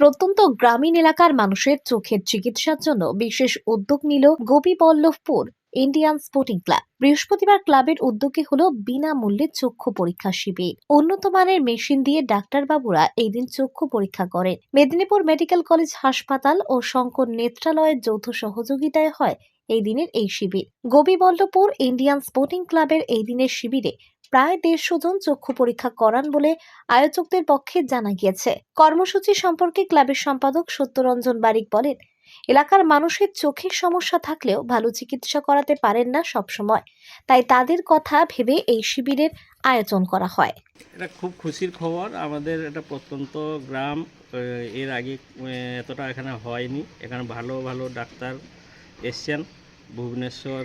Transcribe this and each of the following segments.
প্রত্যন্ত গ্রামীণ এলাকার মানুষের চোখের চিকিৎসার জন্য বিশেষ উদ্যোগ নিল গোপীবল্লভপুর ইন্ডিয়ান স্পোর্টিং ক্লাব। বৃহস্পতিবার ক্লাবের উদ্যোগে হল বিনামূল্যে চক্ষু পরীক্ষা শিবির। উন্নত মানের মেশিন দিয়ে ডাক্তারবাবুরা এই দিন চক্ষু পরীক্ষা করেন। মেদিনীপুর মেডিকেল কলেজ হাসপাতাল ও শঙ্কর নেত্রালয়ের যৌথ সহযোগিতায় হয় এই দিনের এই শিবির। গোপীবল্লভপুর ইন্ডিয়ান স্পোর্টিং ক্লাবের এই দিনের শিবিরে প্রায় দেড়শো জন চক্ষু পরীক্ষা করান বলে আয়োজকদের পক্ষে জানা গিয়েছে। কর্মসূচি সম্পর্কে ক্লাবের সম্পাদক সত্যরঞ্জন বারিক বলেন, এলাকার মানুষের চোখের সমস্যা থাকলেও ভালো চিকিৎসা করাতে পারেন না সবসময়। তাই তাদের কথা ভেবে এই শিবিরের আয়োজন করা হয়। এটা খুব খুশির খবর। আমাদের এটা প্রত্যন্ত গ্রাম এর আগে এতটা এখানে হয়নি। এখানে ভালো ভালো ডাক্তার এসছেন ভুবনেশ্বর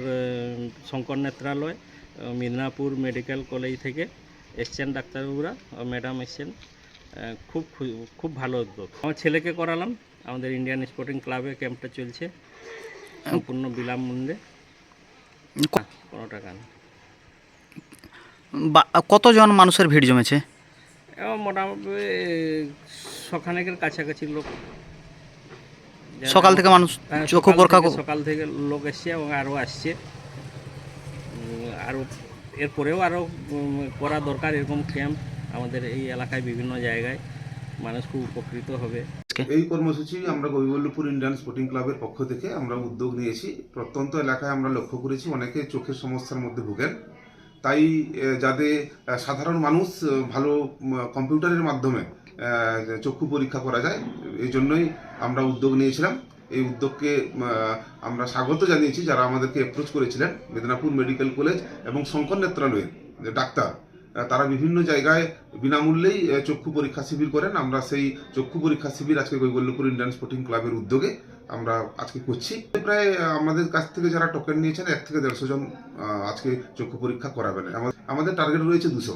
শঙ্কর নেত্রালয় মিদনাপুর মেডিকেল কলেজ থেকে এসছেন ডাক্তারবাবুরা ম্যাডাম এসছেন। খুব খুব ভালো উদ্যোগ। আমার ছেলেকে করালাম আমাদের ইন্ডিয়ান স্পোর্টিং ক্লাবে ক্যাম্পটা চলছে। সম্পূর্ণ বিনামূল্যে ক- কোনো টাকা নেই। বা- কতজন মানুষের ভিড় জমেছে? মোটামুটি সখানেকের কাছাকাছি লোক। সকাল থেকে মানুষ হ্যাঁ, চক্ষু পরীক্ষা সকাল থেকে লোক এসছে এবং আরও আসছে। আরও এরপরেও আরও করা দরকার এরকম ক্যাম্প আমাদের এই এলাকায় বিভিন্ন জায়গায়। মানুষ খুব উপকৃত হবে। এই কর্মসূচি আমরা গোবিবল্লভপুর ইন্ডিয়ান স্পোর্টিং ক্লাবের পক্ষ থেকে আমরা উদ্যোগ নিয়েছি। প্রত্যন্ত এলাকায় আমরা লক্ষ্য করেছি অনেকে চোখের সমস্যার মধ্যে ভোগেন। তাই যাতে সাধারণ মানুষ ভালো কম্পিউটারের মাধ্যমে চক্ষু পরীক্ষা করা যায় এই জন্যই আমরা উদ্যোগ নিয়েছিলাম। এই উদ্যোগকে আমরা স্বাগত জানিয়েছি যারা আমাদেরকে অ্যাপ্রোচ করেছিলেন, মেদিনীপুর মেডিকেল কলেজ এবং শঙ্কর নেত্রালয়ের ডাক্তার তারা বিভিন্ন জায়গায় বিনামূল্যেই চক্ষু পরীক্ষা শিবির করেন। আমরা সেই চক্ষু পরীক্ষা শিবির আজকে কৈবল্যপুর ইন্ডিয়ান স্পোর্টিং ক্লাবের উদ্যোগে আমরা আজকে করছি। প্রায় আমাদের কাছ থেকে যারা টোকেন নিয়েছেন, এক থেকে দেড়শো জন আজকে চক্ষু পরীক্ষা করাবেন। আমাদের টার্গেট রয়েছে দুশো।